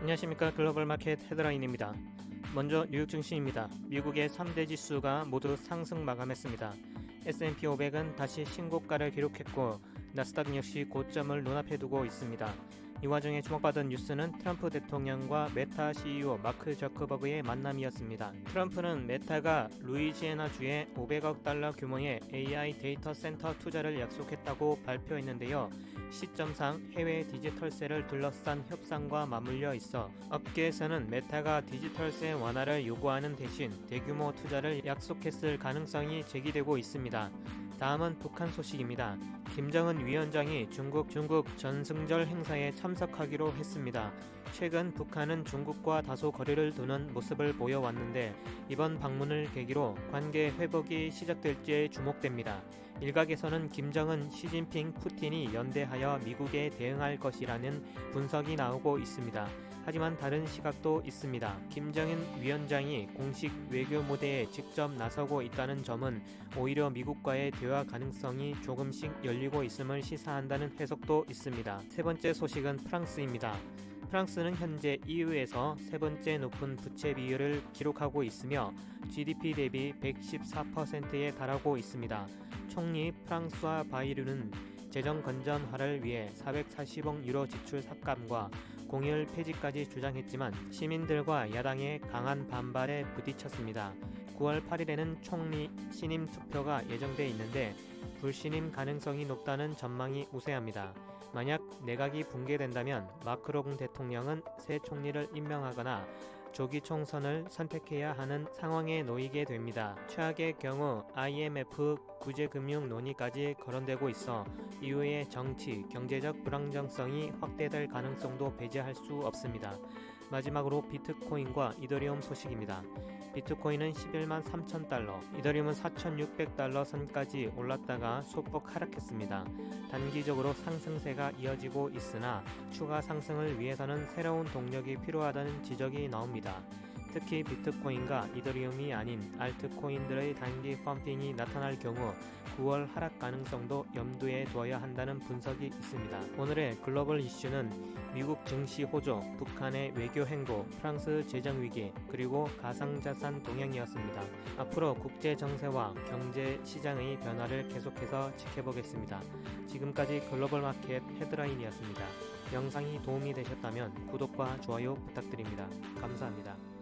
안녕하십니까 글로벌 마켓 헤드라인입니다. 먼저 뉴욕 증시입니다. 미국의 3대 지수가 모두 상승 마감했습니다. S&P 500은 다시 신고가를 기록했고 나스닥 역시 고점을 눈앞에 두고 있습니다. 이 와중에 주목받은 뉴스는 트럼프 대통령과 메타 CEO 마크 저커버그의 만남이었습니다. 트럼프는 메타가 루이지애나 주에 500억 달러 규모의 AI 데이터 센터 투자를 약속했다고 발표했는데요. 시점상 해외 디지털세를 둘러싼 협상과 맞물려 있어 업계에서는 메타가 디지털세 완화를 요구하는 대신 대규모 투자를 약속했을 가능성이 제기되고 있습니다. 다음은 북한 소식입니다. 김정은 위원장이 중국 중국 전승절 행사에 참석하기로 했습니다. 최근 북한은 중국과 다소 거리를 두는 모습을 보여왔는데 이번 방문을 계기로 관계 회복이 시작될지 주목됩니다. 일각에서는 김정은, 시진핑, 푸틴이 연대하여 미국에 대응할 것이라는 분석이 나오고 있습니다. 하지만 다른 시각도 있습니다. 김정은 위원장이 공식 외교 무대에 직접 나서고 있다는 점은 오히려 미국과의 대화 가능성이 조금씩 열리고 있음을 시사한다는 해석도 있습니다. 세 번째 소식은 프랑스입니다. 프랑스는 현재 EU에서 세 번째 높은 부채 비율을 기록하고 있으며 GDP 대비 114%에 달하고 있습니다. 총리 프랑스와 바이르는 재정 건전화를 위해 440억 유로 지출 삭감과 공휴일 폐지까지 주장했지만 시민들과 야당의 강한 반발에 부딪혔습니다. 9월 8일에는 총리 신임 투표가 예정돼 있는데 불신임 가능성이 높다는 전망이 우세합니다. 만약 내각이 붕괴된다면 마크롱 대통령은 새 총리를 임명하거나 조기 총선을 선택해야 하는 상황에 놓이게 됩니다. 최악의 경우 IMF 구제금융 논의까지 거론되고 있어 이후의 정치, 경제적 불안정성이 확대될 가능성도 배제할 수 없습니다. 마지막으로 비트코인과 이더리움 소식입니다. 비트코인은 11만 3천 달러, 이더리움은 4,600달러 선까지 올랐다가 소폭 하락했습니다. 단기적으로 상승세가 이어지고 있으나 추가 상승을 위해서는 새로운 동력이 필요하다는 지적이 나옵니다. 특히 비트코인과 이더리움이 아닌 알트코인들의 단기 펌핑이 나타날 경우 9월 하락 가능성도 염두에 두어야 한다는 분석이 있습니다. 오늘의 글로벌 이슈는 미국 증시 호조, 북한의 외교 행보, 프랑스 재정 위기, 그리고 가상자산 동향이었습니다. 앞으로 국제 정세와 경제 시장의 변화를 계속해서 지켜보겠습니다. 지금까지 글로벌 마켓 헤드라인이었습니다. 영상이 도움이 되셨다면 구독과 좋아요 부탁드립니다. 감사합니다.